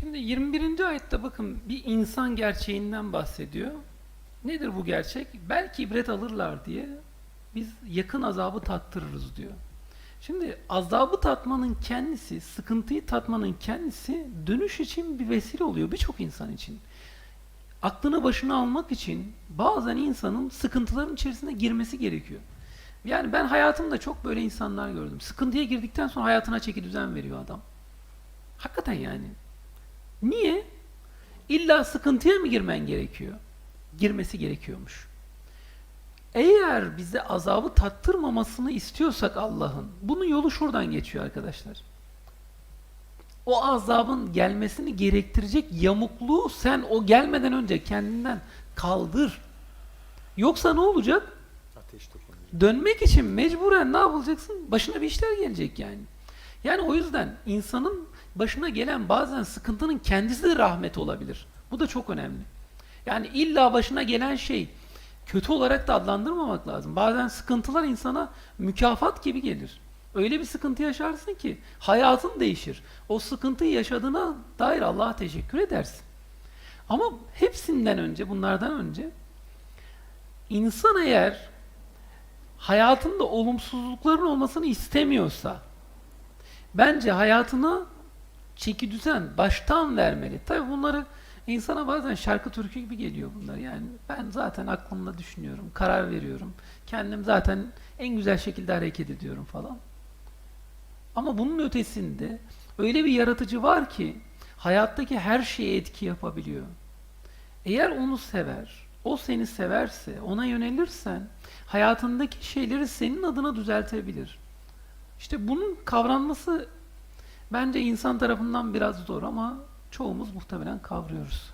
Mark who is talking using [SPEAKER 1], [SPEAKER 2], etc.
[SPEAKER 1] Şimdi 21. ayette bakın bir insan gerçeğinden bahsediyor. Nedir bu gerçek? Belki ibret alırlar diye biz yakın azabı tattırırız diyor. Şimdi azabı tatmanın kendisi, sıkıntıyı tatmanın kendisi dönüş için bir vesile oluyor birçok insan için. Aklını başına almak için bazen insanın sıkıntıların içerisine girmesi gerekiyor. Yani ben hayatımda çok böyle insanlar gördüm. Sıkıntıya girdikten sonra hayatına çeki düzen veriyor adam. Hakikaten yani. Niye? İlla sıkıntıya mı girmen gerekiyor? Girmesi gerekiyormuş. Eğer bize azabı tattırmamasını istiyorsak Allah'ın, bunun yolu şuradan geçiyor arkadaşlar. O azabın gelmesini gerektirecek yamukluğu sen o gelmeden önce kendinden kaldır. Yoksa ne olacak?
[SPEAKER 2] Ateş.
[SPEAKER 1] Dönmek için mecburen ne yapacaksın? Başına bir işler gelecek yani. Yani o yüzden insanın başına gelen bazen sıkıntının kendisi de rahmet olabilir. Bu da çok önemli. Yani illa başına gelen şey kötü olarak da adlandırmamak lazım. Bazen sıkıntılar insana mükafat gibi gelir. Öyle bir sıkıntı yaşarsın ki hayatın değişir. O sıkıntıyı yaşadığına dair Allah'a teşekkür edersin. Ama hepsinden önce, bunlardan önce insan eğer hayatında olumsuzlukların olmasını istemiyorsa bence hayatına çeki düzen baştan vermeli. Tabii bunları insana bazen şarkı türkü gibi geliyor bunlar. Yani ben zaten aklımda düşünüyorum, karar veriyorum. Kendim zaten en güzel şekilde hareket ediyorum falan. Ama bunun ötesinde öyle bir yaratıcı var ki hayattaki her şeye etki yapabiliyor. Eğer onu sever, o seni severse, ona yönelirsen hayatındaki şeyleri senin adına düzeltebilir. İşte bunun kavranması bence insan tarafından biraz zor ama çoğumuz muhtemelen kavruyoruz.